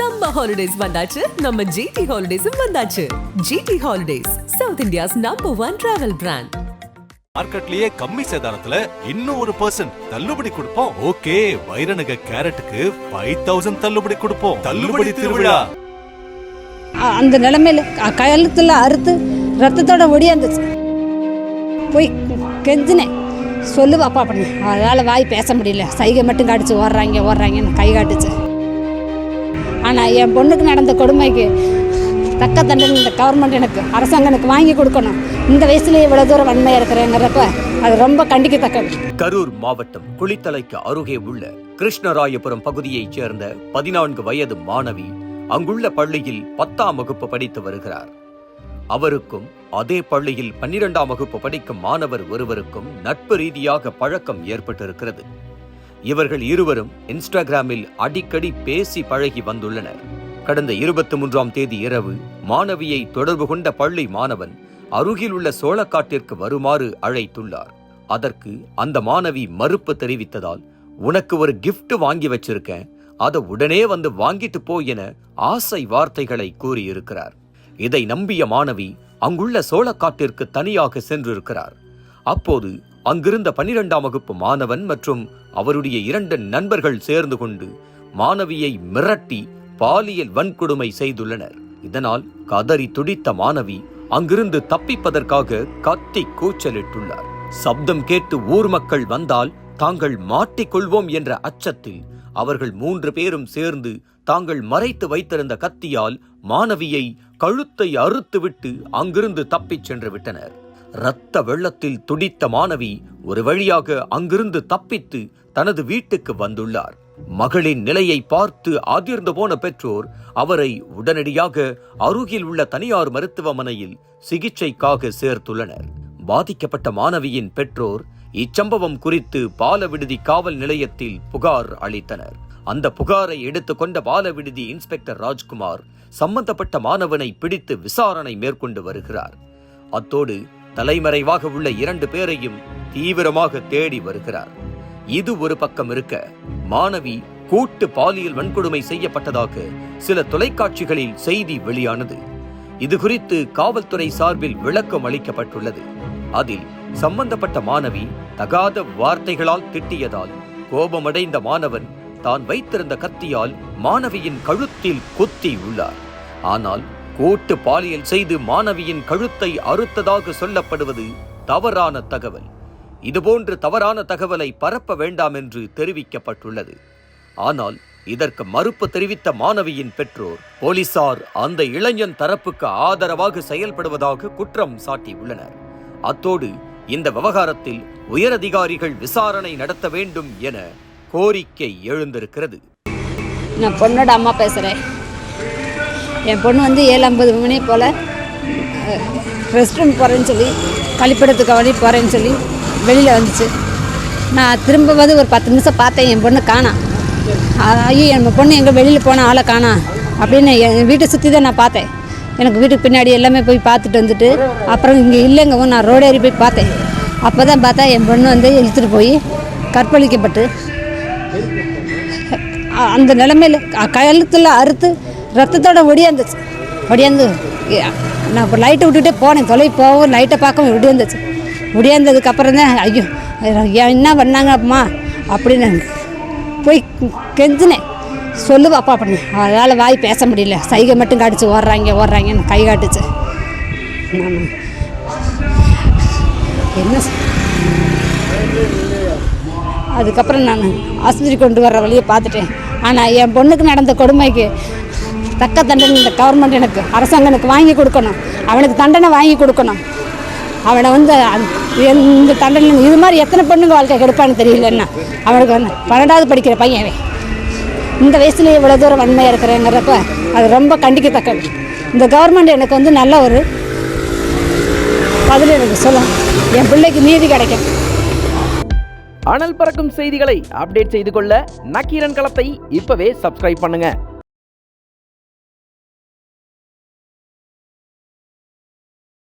Summer holidays வந்தாச்சு. நம்ம GT ஹாலிடேஸும் வந்தாச்சு. GT Holidays South India's number one travel brand மார்க்கெட்லயே கம்மி சேதாரத்துல இன்னும் ஒரு பர்சன்ட் தள்ளுபடி கொடுப்போம். ஓகே வைரநக கேரட்டுக்கு ஃபைவ் தௌசண்ட் தள்ளுபடி கொடுப்போம். தள்ளுபடி திருவிழா. அந்த நிலமையில க- கழுத்துல அறுத்து ரத்தத்தோட ஒடியாந்துச்சு போய் கெஞ்சினேன் சொல்லு பாப்பா பண்ணு அதால் வாய் பேச முடியல. சைகை மட்டும் காட்டுச்சு ஓடுறாங்க ஓடுறாங்கன்னு கை காட்டுச்சு. ஆனால் என் பொண்ணுக்கு நடந்த கொடுமைக்கு தக்க தண்டனை இந்த கவர்மெண்ட் எனக்கு அரசாங்கம் எனக்கு வாங்கி கொடுக்கணும். இந்த வயசுல இவ்வளவு தூரம் வன்மையா இருக்கிறேங்கிறப்ப அது ரொம்ப கண்டிக்கத்தக்கது. கரூர் மாவட்டம் குளித்தலைக்கு அருகே உள்ள கிருஷ்ணராயபுரம் பகுதியைச் சேர்ந்த பதினான்கு வயது மாணவி அங்குள்ள பள்ளியில் பத்தாம் வகுப்பு படித்து வருகிறார். அவருக்கும் அதே பள்ளியில் பன்னிரெண்டாம் வகுப்பு படிக்கும் மாணவர் ஒருவருக்கும் நட்பு ரீதியாக பழக்கம் ஏற்பட்டிருக்கிறது. இவர்கள் இருவரும் இன்ஸ்டாகிராமில் அடிக்கடி பேசி பழகி வந்துள்ளனர். கடந்த இருபத்தி மூன்றாம் தேதி இரவு மாணவியை தொடர்பு கொண்ட பள்ளி மாணவன் அருகில் உள்ள சோளக்காட்டிற்கு வருமாறு அழைத்துள்ளார். அதற்கு அந்த மாணவி மறுப்பு தெரிவித்ததால் உனக்கு ஒரு கிஃப்ட் வாங்கி வச்சிருக்கேன். அதை உடனே வந்து வாங்கிட்டு போ என ஆசை வார்த்தைகளை கூறியிருக்கிறார். இதை நம்பிய மாணவி அங்குள்ள சோளக்காட்டிற்கு தனியாக சென்றிருக்கிறார். அப்போது அங்கிருந்த பனிரெண்டாம் வகுப்பு மாணவன் மற்றும் அவருடைய இரண்டு நண்பர்கள் சேர்ந்து கொண்டு மாணவியை மிரட்டி பாலியல் வன்கொடுமை செய்துள்ளனர். இதனால் கதறி துடித்த மாணவி அங்கிருந்து தப்பிப்பதற்காக கத்தி கூச்சலிட்டுள்ளார். சப்தம் கேட்டு ஊர் மக்கள் வந்தால் தாங்கள் மாட்டிக்கொள்வோம் என்ற அச்சத்தில் அவர்கள் மூன்று பேரும் சேர்ந்து தாங்கள் மறைத்து வைத்திருந்த கத்தியால் மாணவியை கழுத்தை அறுத்துவிட்டு அங்கிருந்து தப்பிச் சென்று விட்டனர். இரத்த வெள்ளத்தில் துடித்த மாணவி ஒரு வழியாக அங்கிருந்து தப்பித்து தனது வீட்டுக்கு வந்துள்ளார். மகளின் நிலையை பார்த்து அதிர்ந்து போன பெற்றோர் அவரை உடனடியாக அருகில் உள்ள தனியார் மருத்துவமனையில் சிகிச்சைக்காக சேர்த்துள்ளனர். பாதிக்கப்பட்ட மாணவியின் பெற்றோர் இச்சம்பவம் குறித்து பால விடுதி காவல் நிலையத்தில் புகார் அளித்தனர். அந்த புகாரை எடுத்துக்கொண்ட பால விடுதி இன்ஸ்பெக்டர் ராஜ்குமார் சம்பந்தப்பட்ட மாணவனை பிடித்து விசாரணை மேற்கொண்டு வருகிறார். அத்தோடு தலைமறைவாக உள்ள இரண்டு பேரையும் தீவிரமாக தேடி வருகிறார். இது ஒரு பக்கம் இருக்க மாணவி கூட்டு பாலியல் வன்கொடுமை செய்யப்பட்டதாக சில தொலைக்காட்சிகளில் செய்தி வெளியானது. இது குறித்து காவல்துறை சார்பில் விளக்கம் அளிக்கப்பட்டுள்ளது. அதில் சம்பந்தப்பட்ட மாணவி தகாத வார்த்தைகளால் திட்டியதால் கோபமடைந்த மாணவன் தான் வைத்திருந்த கத்தியால் மாணவியின் கழுத்தில் குத்தி உள்ளார். ஆனால் கூட்டு பாலியல் செய்து மாணவியின் கழுத்தை அறுத்ததாக சொல்லப்படுவது தவறான தகவல். இதுபோன்று தவறான தகவலை பரப்ப வேண்டாம் என்று தெரிவிக்கப்பட்டுள்ளது. ஆனால் இதற்கு மறுப்பு தெரிவித்த மாணவியின் பெற்றோர் போலீசார் அந்த இளைஞன் தரப்புக்கு ஆதரவாக செயல்படுவதாக குற்றம் சாட்டியுள்ளனர். அத்தோடு இந்த விவகாரத்தில் உயரதிகாரிகள் விசாரணை நடத்த வேண்டும் என கோரிக்கை எழுந்திருக்கிறது. நான் பொண்ணோட அம்மா பேசுகிறேன் என் பொண்ணு வந்து ஏழு ஐம்பது மணி போல் ரெஸ்ட் ரூம் போகிறேன்னு சொல்லி கழிப்பிடத்துக்கு வழி போகிறேன்னு சொல்லி வெளியில் வந்துச்சு. நான் திரும்ப வந்து ஒரு பத்து நிமிஷம் பார்த்தேன் என் பொண்ணு காணாம் ஐயோ என் பொண்ணு எங்கே வெளியில் போன ஆளை காணா அப்படின்னு என் வீட்டை சுற்றி தான் நான் பார்த்தேன். எனக்கு வீட்டுக்கு பின்னாடி எல்லாமே போய் பார்த்துட்டு வந்துட்டு அப்புறம் இங்கே இல்லைங்கவும் நான் ரோடு ஏறி போய் பார்த்தேன். அப்போ தான் பார்த்தா என் பொண்ணு வந்து இழுத்துட்டு போய் கற்பழிக்கப்பட்டு அந்த நிலமையில க- கழுத்தில் அறுத்து ரத்தத்தோட ஒடியாந்துச்சு. ஒடியாந்து நான் இப்போ லைட்டை விட்டுட்டே போனேன். தொலை போகவும் லைட்டை பார்க்கவும் ஒடியாந்துச்சு. ஒடியாந்ததுக்கு அப்புறம் தான் ஐயோ ஏன் என்ன பண்ணாங்க அம்மா? அப்படின்னு போய் கெஞ்சினேன். சொல்லு பாப்பா அதனால் அதால் வாய் பேச முடியல. சைகை மட்டும் காட்டுச்சு. ஓடுறாங்க ஓடுறாங்கன்னு கை காட்டுச்சு. நான் என்ன அதுக்கப்புறம் நான் ஆஸ்பத்திரி கொண்டு வர்ற வழியை பார்த்துட்டேன். ஆனால் என் பொண்ணுக்கு நடந்த கொடுமைக்கு தக்க தண்டனை இந்த கவர்மெண்ட் எனக்கு அரசாங்கம் எனக்கு வாங்கி கொடுக்கணும். அவனுக்கு தண்டனை வாங்கி கொடுக்கணும். அவனை வந்து இந்த தண்டனை இது மாதிரி எத்தனை பொண்ணுங்க வாழ்க்கை கெடுப்பான்னு தெரியலன்னா அவனுக்கு வந்து பன்னெண்டாவது படிக்கிற பையன் இந்த வயசுல இவ்வளோ தூரம் வன்மையாக இருக்கிறேங்கிறப்ப அது ரொம்ப கண்டிக்கத்தக்கது. இந்த கவர்மெண்ட் எனக்கு வந்து நல்ல ஒரு பதில் எனக்கு சொல்லும். என் பிள்ளைக்கு நீதி கிடைக்கும். அனல் பறக்கும் செய்திகளை அப்டேட் செய்து கொள்ள நக்கீரன் களத்தை இப்பவே சப்ஸ்கிரைப் பண்ணுங்க.